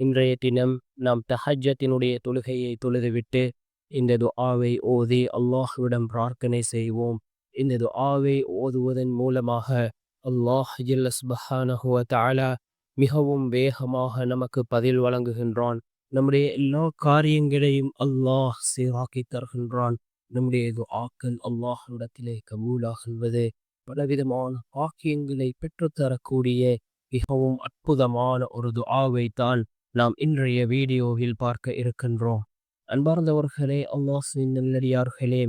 இன்றைய தினம் நாம் தஹஜத்தினுடைய தொழுகையை தொழுதுவிட்டு இந்த துஆவை ஓதி அல்லாஹுவிடம் பிரார்த்தனை செய்வோம். இந்த துஆவை ஓதுவதன் மூலமாக அல்லாஹ் ஜில்லஸ்பஹானஹுவ தாலா மிகவும் வேகமாக நமக்கு பதில் வழங்குகின்றான். நம்முடைய எல்லா காரியங்களையும் அல்லாஹ் சீராக்கி தருகின்றான். நம்முடைய துஆக்கள் அல்லாஹ்விடத்திலே கபூலாகுவது பலவிதமான பாக்கியங்களை பெற்றுத்தரக்கூடிய மிகவும் அற்புதமான ஒரு துஆவை தான் நாம் இன்றைய வீடியோவில் பார்க்க இருக்கின்றோம். அன்பார்ந்தவர்களே அல்லாஹின் நல்லடியார்களே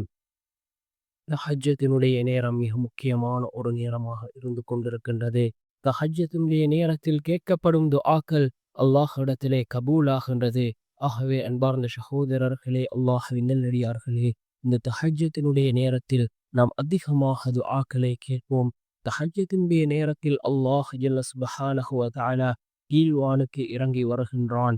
ஹஜ்ஜத்தினுடைய நேரம் மிக முக்கியமான ஒரு நேரமாக இருந்து கொண்டிருக்கின்றது. ஹஜ்ஜத்தினுடைய நேரத்தில் கேட்கப்படும் துஆக்கள் அல்லாஹிடத்திலே கபூலாகின்றது. ஆகவே அன்பார்ந்த சகோதரர்களே அல்லாஹின் நல்லடியார்களே இந்த தஹஜத்தினுடைய நேரத்தில் நாம் அதிகமாக துஆக்களை கேட்போம். தஹஜத்தினுடைய நேரத்தில் அல்லாஹ் ஜல்லஸ்பஹானஹுவ தாலா கீழ்வானுக்கு இறங்கி வருகின்றான்.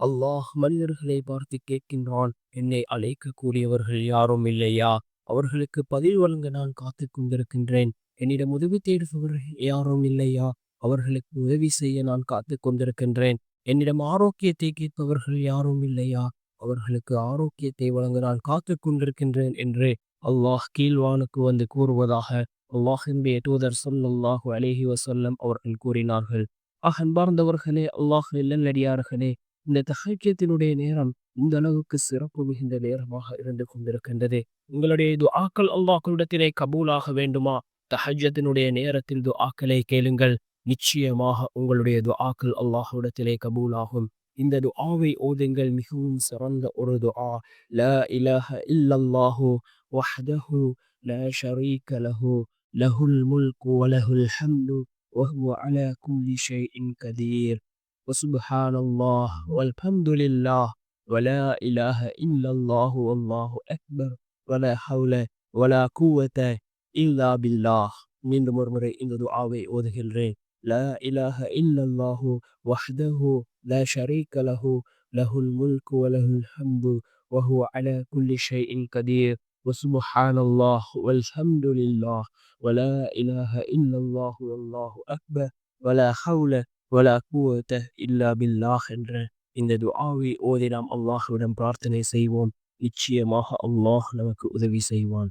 அல்லாஹ் மனிதர்களை பார்த்து கேட்கின்றான் என்னை அழைக்கக்கூடியவர்கள் யாரும் இல்லையா? அவர்களுக்கு பதில் வழங்க நான் காத்து கொண்டிருக்கின்றேன். என்னிடம் உதவி தேடுபவர்கள் யாரும் இல்லையா? அவர்களுக்கு உதவி செய்ய நான் காத்து கொண்டிருக்கின்றேன். என்னிடம் ஆரோக்கியத்தை கேட்பவர்கள் யாரும் இல்லையா? அவர்களுக்கு ஆரோக்கியத்தை வழங்க நான் காத்து கொண்டிருக்கின்றேன் என்று அல்லாஹ் கீழ்வானுக்கு வந்து கூறுவதாக அல்லாஹின்பே தூதர் சொல்லல்லாஹு அலேஹி வசல்லம் அவர்கள் கூறினார்கள். அன்பர்ந்தவர்களே அல்லாஹ் நல்லடியார்களே இந்த தகைக்கியத்தினுடைய நேரம் இந்த அளவுக்கு சிறப்பு மிகுந்த நேரமாக இருந்து கொண்டிருக்கின்றது. உங்களுடைய துஆக்கள் அல்லாஹ்விடத்திலே கபூலாக வேண்டுமா? தஹஜத்தினுடைய நேரத்தில் துஆக்களை கேளுங்கள். நிச்சயமாக உங்களுடைய துஆக்கள் அல்லாஹ்விடத்திலே கபூலாகும். இந்த துஆவை ஓதுங்கள். மிகவும் சிறந்த ஒரு துஆ. ல இலஹ இல்லல்லாஹு வஹ்தஹு ல ஷரீக லஹு. லஹுல் முல்கு வலஹுல் ஹம்து. وهو على كل شيء قدير. وسبحان الله والحمد لله ولا إله إلا الله والله أكبر. ولا حول ولا قوة إلا بالله. من مرمر إن دعاء وذكر لا إله إلا الله وحده لا شريك له. له الملك وله الحمد. وهو على كل شيء قدير. وسبحان الله والحمد لله ولا إله إلا الله والله أكبر ولا حول ولا قوة إلا بالله என்ற இந்த துஆவை ஓதி நாம் அல்லாஹ்விடம் பிரார்த்தனை செய்வோம் நிச்சயமாக அல்லாஹ் நமக்கு உதவி செய்வான்